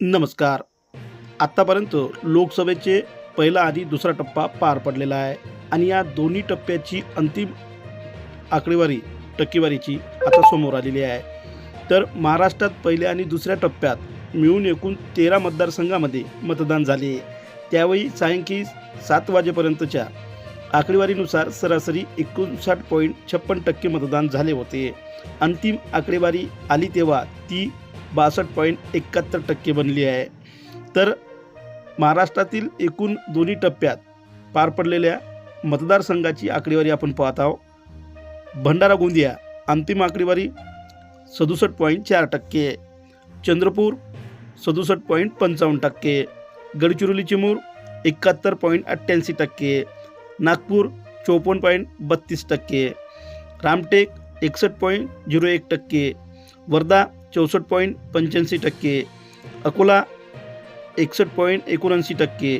नमस्कार. आत्तापर्यंत लोकसभेचे पहिला आणि दुसरा टप्पा पार पडलेला आहे आणि या दोन्ही टप्प्याची अंतिम आकडेवारी टक्केवारीची आता समोर आलेली आहे. तर महाराष्ट्रात पहिल्या आणि दुसऱ्या टप्प्यात मिळून एकूण तेरा मतदारसंघामध्ये मतदान झाले. त्यावेळी सायंकाळी सात वाजेपर्यंतच्या आकडेवारीनुसार सरासरी एकोणसाठ पॉईंट छप्पन टक्के मतदान झाले होते. अंतिम आकडेवारी आली तेव्हा ती बासष्ट पॉईंट एकाहत्तर टक्के बनली आहे. तर महाराष्ट्रातील एकूण दोन्ही टप्प्यात पार पडलेल्या मतदारसंघाची आकडेवारी आपण पाहत आहोत. भंडारा गोंदिया अंतिम आकडेवारी सदुसष्ट पॉईंट चार टक्के चंद्रपूर सदुसष्ट पॉईंट पंचावन्न टक्के गडचिरोली चिमूर एकाहत्तर पॉईंट अठ्ठ्याऐंशी टक्के नागपूर चोपन्न पॉईंट बत्तीस टक्के रामटेक एकसष्ट पॉईंट झिरो एक टक्के वर्धा चौसष्ट पॉईंट पंच्याऐंशी टक्के, अकोला एकसष्ट पॉईंट एकोणऐंशी टक्के,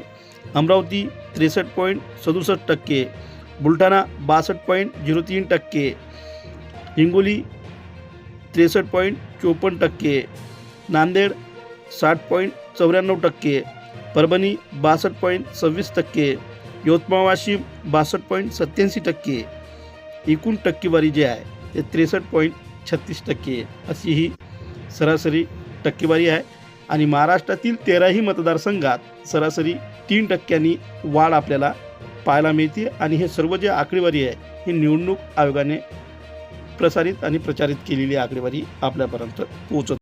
अमरावती त्रेसष्ट पॉईंट सदुसष्ट टक्के, बुलढाणा बासष्ट पॉईंट झिरो तीन टक्के, हिंगोली त्रेसष्ट पॉईंट चोपन्न टक्के, नांदेड साठ पॉईंट चौऱ्याण्णव टक्के, परभणी बासष्ट पॉईंट सव्वीस टक्के, यवतमाळ वाशिम बासष्ट पॉईंट सत्याऐंशी टक्के, एकूण टक्केवारी जी आहे, ते त्रेसष्ट पॉईंट छत्तीस टक्के अशी ही सरासरी टक्केवारी आहे. आणि महाराष्ट्रातील तेराही मतदारसंघात सरासरी तीन टक्क्यांनी वाढ आपल्याला पाहायला मिळते. आणि हे सर्व जे आकडेवारी आहे ही निवडणूक आयोगाने प्रसारित आणि प्रचारित केलेली आकडेवारी आपल्यापर्यंत पोहोचत